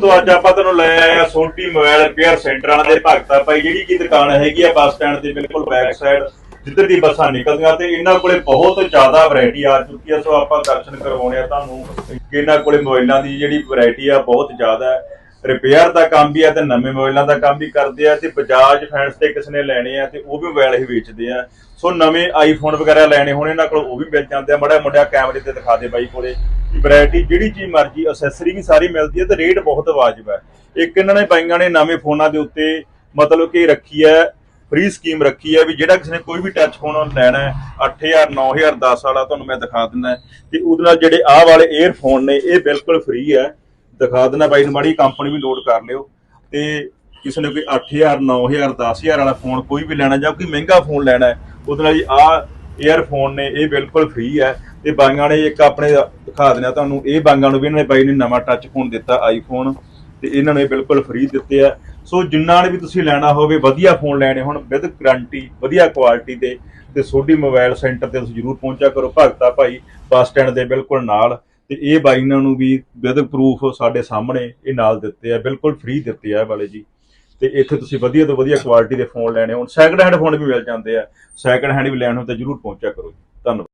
ਦੋਸਤੋ ਅੱਜ ਆਪਾਂ ਤੁਹਾਨੂੰ ਲੈ ਆਏ ਸੋਟੀ ਮੋਬਾਈਲ ਰਿਪੇਅਰ ਸੈਂਟਰਾਂ ਦੇ ਭਗਤਾ ਭਾਈ, ਜਿਹੜੀ ਕੀ ਦੁਕਾਨ ਹੈਗੀ ਆ ਬੱਸ ਸਟੈਂਡ ਦੇ ਬਿਲਕੁਲ ਬੈਕ ਸਾਈਡ ਜਿੱਧਰ ਦੀ ਬੱਸਾਂ ਨਿਕਲਦੀਆਂ ਤੇ ਇਹਨਾਂ ਕੋਲੇ ਬਹੁਤ ਜ਼ਿਆਦਾ ਵੈਰਾਈਟੀ ਆ ਚੁੱਕੀ ਆ, ਸੋ ਆਪਾਂ ਦਰਸ਼ਨ ਕਰਵਾਉਣੇ ਆ ਤੁਹਾਨੂੰ। ਕਿ ਇਹਨਾਂ ਕੋਲੇ ਮੋਬਾਈਲਾਂ ਦੀ ਜਿਹੜੀ ਵੈਰਾਈਟੀ ਆ ਬਹੁਤ ਜ਼ਿਆਦਾ ਹੈ। ਰਿਪੇਅਰ ਦਾ ਕੰਮ ਵੀ ਆ ਤੇ ਨਵੇਂ ਮੋਬਾਈਲਾਂ ਦਾ ਕੰਮ ਵੀ ਕਰਦੇ ਆ ਤੇ ਬਜਾਜ ਫਾਈਨੈਂਸ ਤੇ ਕਿਸੇ ਨੇ ਲੈਣੇ ਆ ਤੇ ਉਹ ਵੀ ਮੋਬਾਈਲ ਹੀ ਵੇਚਦੇ ਆ। ਸੋ ਨਵੇਂ ਆਈਫੋਨ ਵਗੈਰਾ ਲੈਣੇ ਹੋਣੇ ਇਹਨਾਂ ਕੋਲ, ਉਹ ਵੀ ਮਿਲ ਜਾਂਦੇ ਆ। ਮੜਾ ਮੁੰਡਿਆ ਕੈਮਰੇ ਤੇ ਦਿਖਾ ਦੇ ਬਾਈ ਕੋਲੇ। ਵੈਰਾਈਟੀ ਜਿਹੜੀ ਚੀਜ਼ ਮਰਜ਼ੀ ਅਸੈਸਰੀ ਵੀ ਸਾਰੀ ਮਿਲਦੀ ਹੈ ਤੇ ਰੇਟ ਬਹੁਤ ਵਾਜਬ ਹੈ। ਇੱਕ ਇਹਨਾਂ ਨੇ ਬਾਈਆਂ ਨੇ ਨਵੇਂ ਫੋਨਾਂ ਦੇ ਉੱਤੇ ਮਤਲਬ ਕਿ ਰੱਖੀ ਹੈ ਫ੍ਰੀ ਸਕੀਮ ਰੱਖੀ ਹੈ ਵੀ ਜਿਹੜਾ ਕਿਸੇ ਨੇ ਕੋਈ ਵੀ ਟੱਚ ਫੋਨ ਲੈਣਾ ਹੈ 8000 9000 10 ਵਾਲਾ ਤੁਹਾਨੂੰ ਮੈਂ ਦਿਖਾ ਦਿੰਦਾ ਤੇ ਉਹਦੇ ਨਾਲ ਜਿਹੜੇ ਆਹ ਵਾਲੇ 에ਅਰਫੋਨ ਨੇ, ਇਹ ਬਿਲਕੁਲ ਫ੍ਰੀ ਹੈ। ਦਿਖਾ ਦਿੰਦਾ ਬਾਈ ਨੂੰ, ਮਾੜੀ ਕੰਪਨੀ ਵੀ ਲੋਡ ਕਰ ਲਿਓ। ਤੇ ਕਿਸੇ ਨੇ ਕੋਈ 8000 9000 10000 ਵਾਲਾ ਫੋਨ ਕੋਈ ਵੀ ਲੈਣਾ, ਜਾਂ ਕੋਈ ਮਹਿੰਗਾ ਫੋਨ ਲੈਣਾ ਉਹਦੇ ਨਾਲ ਜੀ ਆਹ ਏਅਰਫੋਨ ਨੇ, ਇਹ ਬਿਲਕੁਲ ਫ੍ਰੀ ਹੈ। ਤੇ ਬਾਈਆਂ ਨੇ ਇੱਕ ਆਪਣੇ ਦਿਖਾ ਦਿੰਦੇ ਦਿੰਦਾ ਤੁਹਾਨੂੰ। ਇਹ ਬਾਈਆਂ ਨੂੰ ਵੀ ਇਹਨਾਂ ਨੇ ਬਾਈ ਨੇ ਨਵਾਂ ਟੱਚ ਫੋਨ ਦਿੱਤਾ ਆਈਫੋਨ ਤੇ ਇਹਨਾਂ ਨੇ ਬਿਲਕੁਲ ਫ੍ਰੀ ਦਿੱਤੇ ਆ। ਸੋ ਜਿੰਨਾਂ ਨੇ ਵੀ ਤੁਸੀਂ ਲੈਣਾ ਹੋਵੇ, ਵਧੀਆ ਫੋਨ ਲੈਣੇ ਹੁਣ ਵਿਦ ਗਰੰਟੀ ਵਧੀਆ ਕੁਆਲਿਟੀ ਦੇ, ਤੇ ਸੋਢੀ ਮੋਬਾਈਲ ਸੈਂਟਰ ਤੇ ਤੁਸੀਂ ਜਰੂਰ ਪਹੁੰਚਿਆ ਕਰੋ ਭਗਤਾ ਭਾਈ ਬੱਸ ਸਟੈਂਡ ਦੇ ਬਿਲਕੁਲ ਨਾਲ। ਤੇ ਇਹ ਬਾਈ ਇਹਨਾਂ ਨੂੰ ਵੀ ਵਿਦ ਪ੍ਰੂਫ ਸਾਡੇ ਸਾਹਮਣੇ ਇਹ ਨਾਲ ਦਿੱਤੇ ਆ, ਬਿਲਕੁਲ ਫ੍ਰੀ ਦਿੱਤੇ ਆ ਵਾਲੇ ਜੀ। ਤੇ ਇੱਥੇ ਤੁਸੀਂ ਵਧੀਆ ਤੋਂ ਵਧੀਆ ਕੁਆਲਿਟੀ ਦੇ ਫੋਨ ਲੈਣੇ ਹੋਣ। ਸੈਕਿੰਡ ਹੈਂਡ ਫੋਨ ਵੀ ਮਿਲ ਜਾਂਦੇ ਆ। ਸੈਕਿੰਡ ਹੈਂਡ ਵੀ ਲੈਣ ਹੋਣ ਤਾਂ ਜਰੂਰ ਪਹੁੰਚਿਆ ਕਰੋ ਜੀ। ਧੰਨਵਾਦ।